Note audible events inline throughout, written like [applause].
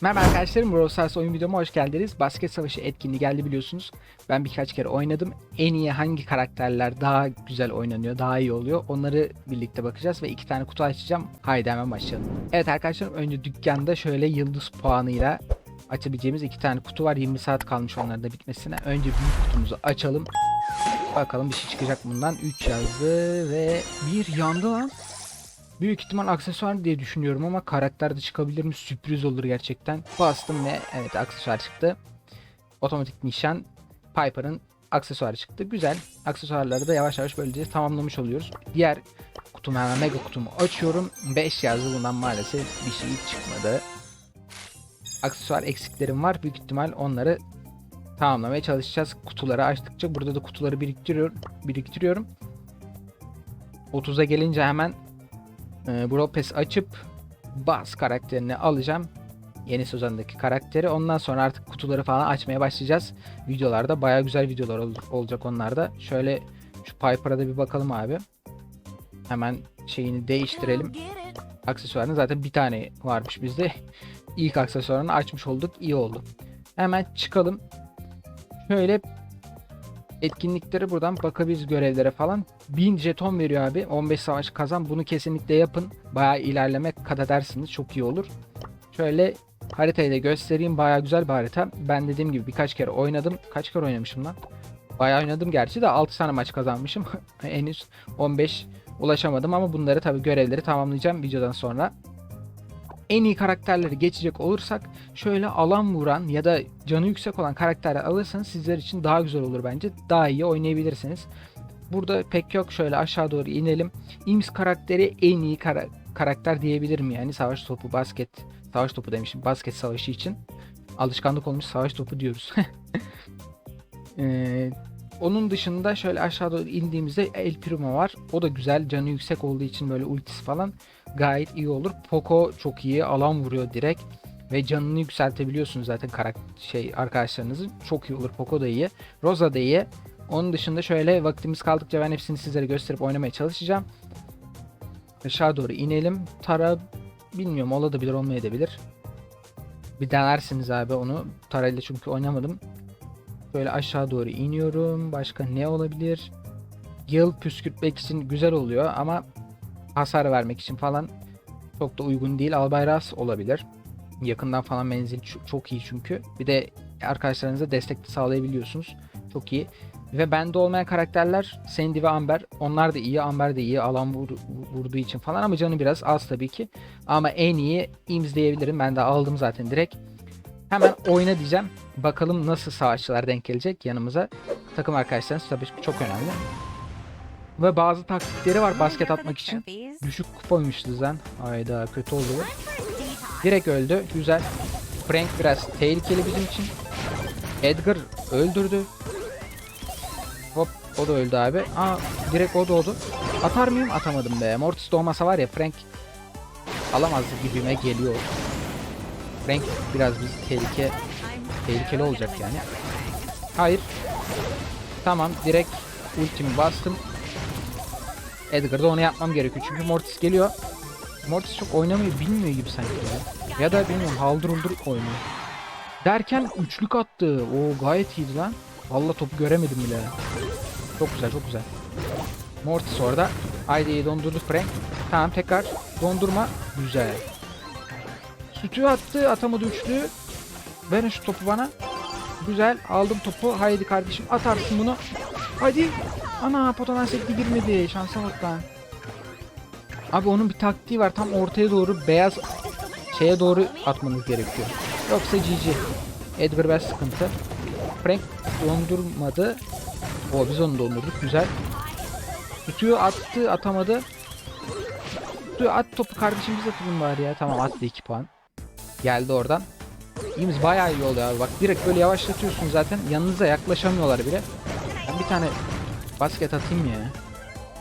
Merhaba arkadaşlarım, Brawl Stars oyun videoma hoş geldiniz. Basket Savaşı etkinliği geldi biliyorsunuz. Ben birkaç kere oynadım. En iyi hangi karakterler daha güzel oynanıyor, daha iyi oluyor onları birlikte bakacağız ve iki tane kutu açacağım. Haydi hemen başlayalım. Evet arkadaşlarım önce dükkanda şöyle yıldız puanıyla açabileceğimiz iki tane kutu var. 20 saat kalmış onların da bitmesine. Önce büyük kutumuzu açalım. Bakalım bir şey çıkacak bundan. 3 yazdı ve bir yandı lan. Büyük ihtimal aksesuar diye düşünüyorum ama karakter de çıkabilir mi? Sürpriz olur gerçekten. Bastım ve evet aksesuar çıktı. Otomatik nişan Piper'ın aksesuarı çıktı. Güzel. Aksesuarları da yavaş yavaş böylece tamamlamış oluyoruz. Diğer kutumu hemen mega kutumu açıyorum. 5 yazdı bundan maalesef bir şey çıkmadı. Aksesuar eksiklerim var. Büyük ihtimal onları tamamlamaya çalışacağız. Kutuları açtıkça burada da kutuları biriktiriyorum. biriktiriyorum. 30'a gelince hemen e, Brawl Pass açıp Buzz karakterini alacağım. Yeni sezondaki karakteri. Ondan sonra artık kutuları falan açmaya başlayacağız. Videolarda baya güzel videolar ol- olacak onlarda. Şöyle şu Piper'a da bir bakalım abi. Hemen şeyini değiştirelim. Aksesuarının zaten bir tane varmış bizde. İlk aksesuarını açmış olduk. İyi oldu. Hemen çıkalım. Şöyle etkinliklere buradan bakabiliriz görevlere falan. 1000 jeton veriyor abi. 15 savaş kazan. Bunu kesinlikle yapın. Bayağı ilerleme kat edersiniz. Çok iyi olur. Şöyle haritayı da göstereyim. Bayağı güzel bir harita. Ben dediğim gibi birkaç kere oynadım. Kaç kere oynamışım lan? Bayağı oynadım gerçi de 6 tane maç kazanmışım. [laughs] Henüz 15 ulaşamadım ama bunları tabii görevleri tamamlayacağım videodan sonra. En iyi karakterleri geçecek olursak şöyle alan vuran ya da canı yüksek olan karakterler alırsanız sizler için daha güzel olur bence. Daha iyi oynayabilirsiniz. Burada pek yok. Şöyle aşağı doğru inelim. Ims karakteri en iyi kara- karakter diyebilirim yani. Savaş topu, basket, savaş topu demişim. Basket savaşı için. Alışkanlık olmuş savaş topu diyoruz. [laughs] Ee, onun dışında şöyle aşağı doğru indiğimizde El Primo var. O da güzel. Canı yüksek olduğu için böyle ultisi falan gayet iyi olur. Poco çok iyi. Alan vuruyor direkt. Ve canını yükseltebiliyorsunuz zaten karak şey arkadaşlarınızın. Çok iyi olur. Poco da iyi. Rosa da iyi. Onun dışında şöyle vaktimiz kaldıkça ben hepsini sizlere gösterip oynamaya çalışacağım. Aşağı doğru inelim. Tara bilmiyorum olabilir olmayabilir. Bir denersiniz abi onu. Tara ile çünkü oynamadım. Böyle aşağı doğru iniyorum. Başka ne olabilir? Yıl püskürtmek için güzel oluyor ama hasar vermek için falan çok da uygun değil. Albayraz olabilir. Yakından falan menzil çok iyi çünkü. Bir de arkadaşlarınıza destek de sağlayabiliyorsunuz. Çok iyi. Ve bende olmayan karakterler Sandy ve Amber. Onlar da iyi. Amber de iyi. Alan vur- vurduğu için falan ama canı biraz az tabii ki. Ama en iyi Ims diyebilirim. Ben de aldım zaten direkt. Hemen oyna diyeceğim. Bakalım nasıl savaşçılar denk gelecek yanımıza. Takım arkadaşlarınız tabii çok önemli. Ve bazı taktikleri var basket atmak için. Düşük kupoymuşuz lan. Hayda kötü oldu bu. Direkt öldü. Güzel. Frank biraz tehlikeli bizim için. Edgar öldürdü. Hop o da öldü abi. Aa direkt o doğdu. Atar mıyım? Atamadım be. Mortis doğmasa var ya Frank alamazdı gibime geliyor. Frank biraz bizi tehlike tehlikeli olacak yani. Hayır. Tamam direkt ultimi bastım. Edgar'da onu yapmam gerekiyor. Çünkü Mortis geliyor. Mortis çok oynamayı bilmiyor gibi sanki ya. Ya da bilmiyorum haldır oynuyor. Derken üçlük attı. O gayet iyiydi lan. Vallahi topu göremedim bile. Çok güzel çok güzel. Mortis orada. Haydi dondurdu Frank. Tamam tekrar dondurma. Güzel. Sütü attı atamadı üçlü. Verin şu topu bana. Güzel aldım topu. Haydi kardeşim atarsın bunu. Hadi. Ana potadan sekti girmedi. Şansa bak. Abi onun bir taktiği var. Tam ortaya doğru beyaz şeye doğru atmanız gerekiyor. Yoksa GG. Edgar biraz sıkıntı. Frank dondurmadı. O biz onu dondurduk. Güzel. Tutuyor attı atamadı. Tutuyor at topu kardeşim biz atalım bari ya. Tamam attı 2 puan. Geldi oradan. İyimiz bayağı iyi oluyor abi. Bak direkt böyle yavaşlatıyorsun zaten. Yanınıza yaklaşamıyorlar bile. Ben bir tane basket atayım ya.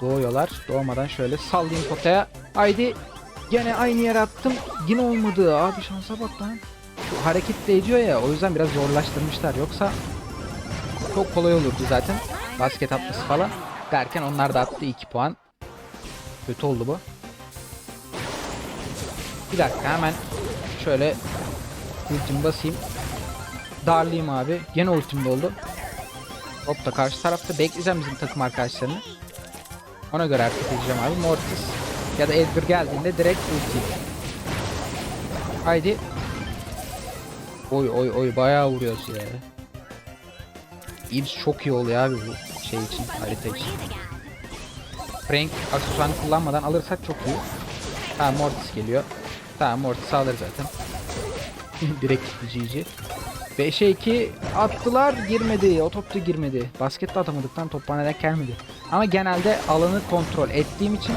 Doğuyorlar. Doğmadan şöyle sallayayım potaya. Haydi. Gene aynı yere attım. Yine olmadı. Abi şansa bak lan. Şu hareket de ediyor ya. O yüzden biraz zorlaştırmışlar. Yoksa çok kolay olurdu zaten. Basket atması falan. Derken onlar da attı 2 puan. Kötü oldu bu. Bir dakika hemen şöyle Ultimi basayım. Darlayayım abi. Gene ultim doldu. Hop da karşı tarafta bekleyeceğim bizim takım arkadaşlarını. Ona göre hareket edeceğim abi. Mortis ya da Edgar geldiğinde direkt ulti. Haydi. Oy oy oy bayağı vuruyoruz ya. Ibs çok iyi oluyor abi bu şey için harita için. Frank aksesuarını kullanmadan alırsak çok iyi. Ha Mortis geliyor. Tamam Mortis alır zaten. [laughs] Direkt GG. 5'e 2 attılar girmedi. O top da girmedi. Baskette atamadıktan top bana denk gelmedi. Ama genelde alanı kontrol ettiğim için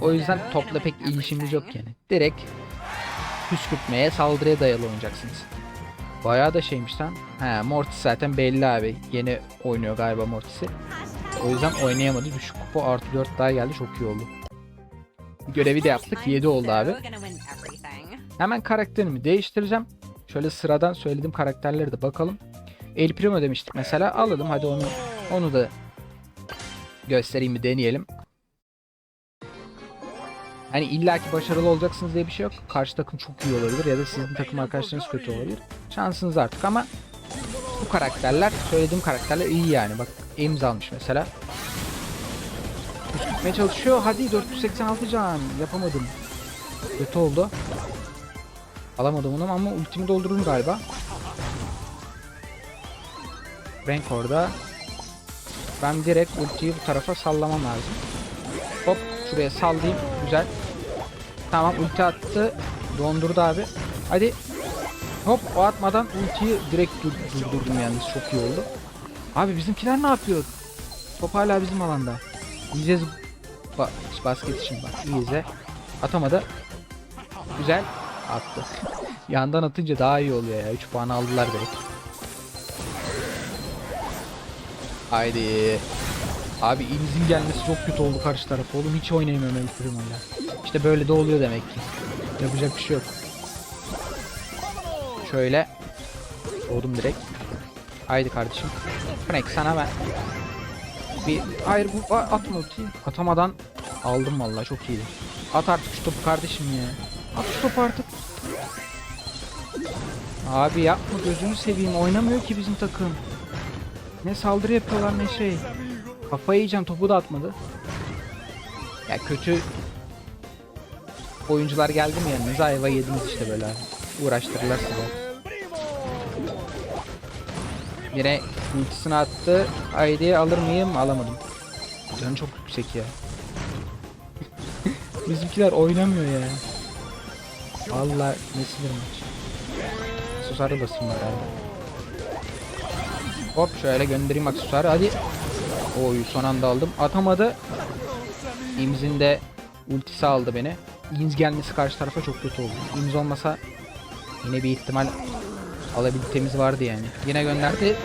o yüzden topla pek ilişkimiz yok yani. Direkt püskürtmeye, saldırıya dayalı oynayacaksınız. Bayağı da şeymiş lan. He Mortis zaten belli abi. Yeni oynuyor galiba Mortis'i. O yüzden oynayamadı. Düşük kupa artı 4 daha geldi. Çok iyi oldu. Görevi de yaptık. 7 oldu abi. Hemen karakterimi değiştireceğim. Şöyle sıradan söylediğim karakterleri de bakalım. El Primo demiştik mesela. Alalım hadi onu onu da göstereyim bir deneyelim. Hani illaki başarılı olacaksınız diye bir şey yok. Karşı takım çok iyi olabilir ya da sizin takım arkadaşlarınız kötü olabilir. Şansınız artık ama bu karakterler söylediğim karakterler iyi yani. Bak Ames almış mesela. Tutmaya çalışıyor. Hadi 486 can. Yapamadım. Kötü oldu. Alamadım onu ama ultimi doldururum galiba. Rank orada. Ben direkt ultiyi bu tarafa sallamam lazım. Hop şuraya sallayayım. Güzel. Tamam ulti attı. Dondurdu abi. Hadi. Hop o atmadan ultiyi direkt dur- durdurdum yalnız çok iyi oldu. Abi bizimkiler ne yapıyor? Top hala bizim alanda. İyice ba basket için bak. İyice. Atamadı. Güzel. Attı. [laughs] Yandan atınca daha iyi oluyor ya. 3 puan aldılar direkt. Haydi. Abi İliz'in gelmesi çok kötü oldu karşı tarafa. Oğlum hiç oynayamıyorum El Primo'yla. İşte böyle de oluyor demek ki. Yapacak bir şey yok. Şöyle. Doğdum direkt. Haydi kardeşim. Frank sana ben. Bir hayır bu a- atma ultiyi. Atamadan aldım vallahi çok iyiydi. At artık şu topu kardeşim ya. At şu topu artık. Abi yapma gözünü seveyim oynamıyor ki bizim takım. Ne saldırı yapıyorlar ne şey. Kafayı yiyeceğim topu da atmadı. Ya kötü oyuncular geldi mi yanınıza ayva yediniz işte böyle. Uğraştırırlar size. Yine ultisini attı. Haydi alır mıyım? Alamadım. Canı çok yüksek ya. [laughs] Bizimkiler oynamıyor ya. Vallahi ne sinir maç. Aksesuarı basayım herhalde. Hop şöyle göndereyim aksesuarı hadi. Oy son anda aldım. Atamadı. İmz'in de ultisi aldı beni. İmz gelmesi karşı tarafa çok kötü oldu. İmz olmasa yine bir ihtimal alabildiğimiz vardı yani. Yine gönderdi.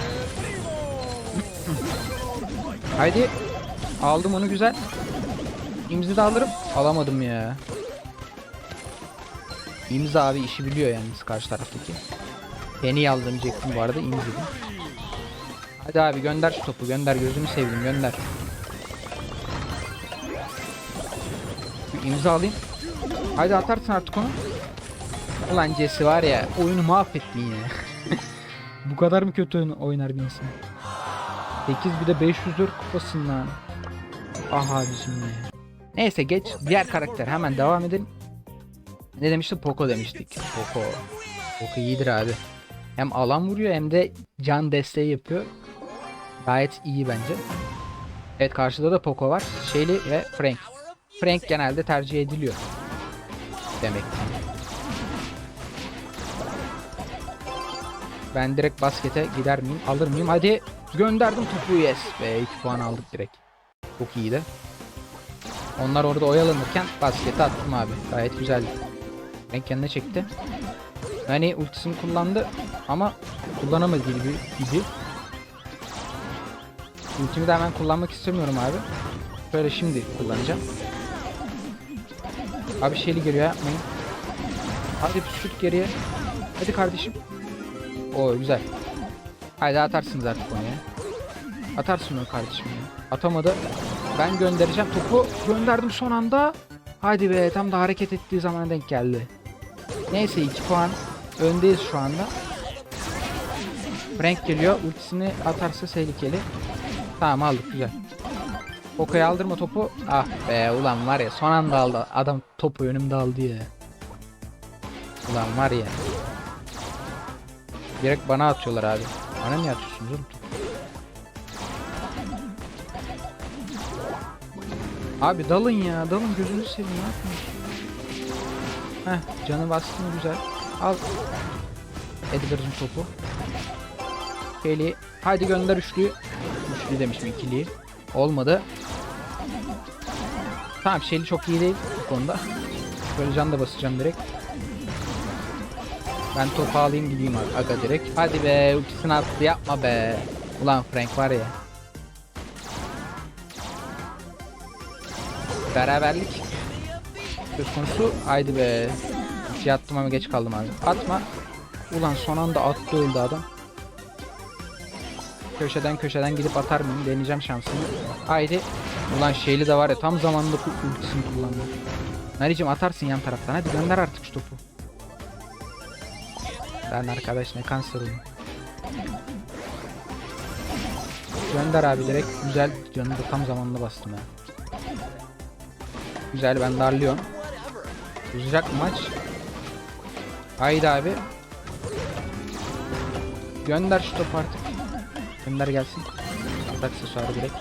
Haydi. Aldım onu güzel. İmzi de alırım. Alamadım ya. İmza abi işi biliyor yani karşı taraftaki. Beni aldırmayacaktım bu arada imzidim. Hadi abi gönder şu topu gönder gözümü sevdim gönder. Bir imza alayım. Haydi atarsın artık onu. Ulan Jesse var ya oyunu mahvettin ya. [laughs] bu kadar mı kötü oynar bir insan? 8 bir de 504 kupasın lan. Aha bizim ya. Neyse geç diğer karakter hemen devam edelim. Ne demiştik? Poco demiştik. Poco. Poco iyidir abi. Hem alan vuruyor hem de can desteği yapıyor. Gayet iyi bence. Evet karşıda da Poco var. Shelly ve Frank. Frank genelde tercih ediliyor. Demek ki. Ben direkt baskete gider miyim? Alır mıyım? Hadi gönderdim topu yes. Ve 2 puan aldık direkt. Çok iyiydi. Onlar orada oyalanırken baskete attım abi. Gayet güzeldi. Frank kendine çekti. Yani ultisini kullandı ama kullanamadı gibi gibi. Ultimi de hemen kullanmak istemiyorum abi. Şöyle şimdi kullanacağım. Abi şeyli geliyor yapmayın. Hadi şut geriye. Hadi kardeşim. O güzel. Haydi atarsınız artık onu ya. Atarsın onu kardeşim ya. Atamadı. Ben göndereceğim topu. Gönderdim son anda. Hadi be tam da hareket ettiği zamana denk geldi. Neyse 2 puan öndeyiz şu anda. Frank geliyor. Ultisini atarsa tehlikeli. Tamam aldık güzel. Poco'ya aldırma topu. Ah be ulan var ya son anda aldı. Adam topu önümde aldı ya. Ulan var ya. Direkt bana atıyorlar abi. Bana niye atıyorsunuz oğlum? Abi dalın ya dalın gözünü seveyim ne yapıyorsun? Heh canı bastın güzel. Al. Edgar'ın topu. Kelly. Hadi gönder üçlüyü. Üçlü demişim ikiliyi. Olmadı. Tamam Shelly çok iyi değil bu konuda. Böyle can da basacağım direkt. Ben topu alayım gideyim aga direkt. Hadi be ultisini attı yapma be. Ulan Frank var ya. Beraberlik söz konusu. Haydi be. Ultiyi attım ama geç kaldım abi. Atma. Ulan son anda attı öldü adam. Köşeden köşeden gidip atar mıyım? Deneyeceğim şansımı. Haydi. Ulan şeyli de var ya tam zamanında ultisini kullandı. Naricim atarsın yan taraftan. Hadi gönder artık şu topu. Ben arkadaş ne kanser oyun. Gönder abi direkt. Güzel. Canını da tam zamanında bastım ya. Güzel ben darlıyorum. Uzayacak maç? Haydi abi. Gönder şu topu artık. Gönder gelsin. At aksesuarı direkt.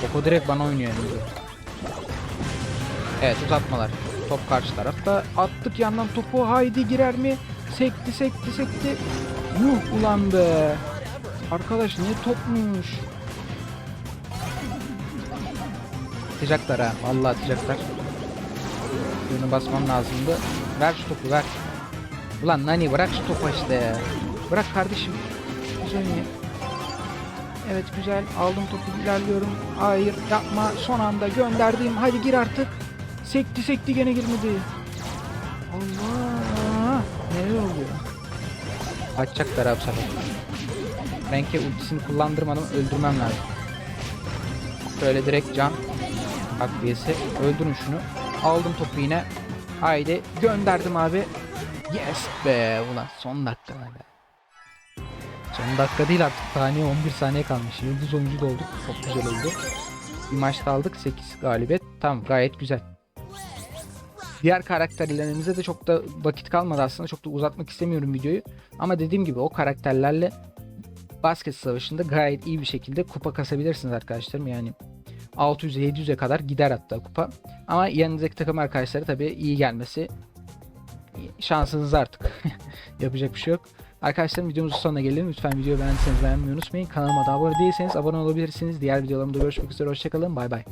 Topu direkt bana oynuyor yani. Evet uzatmalar. Top karşı tarafta. Attık yandan topu. Haydi girer mi? Sekti sekti sekti. Yuh ulan be. Arkadaş ne topmuş. Atacaklar ha. Vallahi atacaklar. Bunu basmam lazımdı. Ver şu topu ver. Ulan Nani bırak şu topu işte. Bırak kardeşim. Biz oynayalım. Evet güzel. Aldım topu ilerliyorum. Hayır yapma. Son anda gönderdim. Hadi gir artık. Sekti sekti gene girmedi. Allah. Neler oluyor? Açacaklar abi sefer. Frank'e ultisini kullandırmadım. Öldürmem lazım. Şöyle direkt can takviyesi. Öldürün şunu. Aldım topu yine. Haydi gönderdim abi. Yes be ulan son dakika be. Son dakika değil artık saniye 11 saniye kalmış. Yıldız oyuncu da olduk. Çok güzel oldu. Bir maçta aldık 8 galibiyet. Tamam gayet güzel. Diğer karakterlerimize de çok da vakit kalmadı aslında. Çok da uzatmak istemiyorum videoyu. Ama dediğim gibi o karakterlerle basket savaşında gayet iyi bir şekilde kupa kasabilirsiniz arkadaşlarım. Yani 600'e 700'e kadar gider hatta kupa. Ama yanınızdaki takım arkadaşları tabii iyi gelmesi şansınız artık. [laughs] Yapacak bir şey yok. Arkadaşlar videomuzun sonuna gelelim. Lütfen videoyu beğendiyseniz beğenmeyi unutmayın. Kanalıma da abone değilseniz abone olabilirsiniz. Diğer videolarımda görüşmek üzere. Hoşçakalın. Bay bay.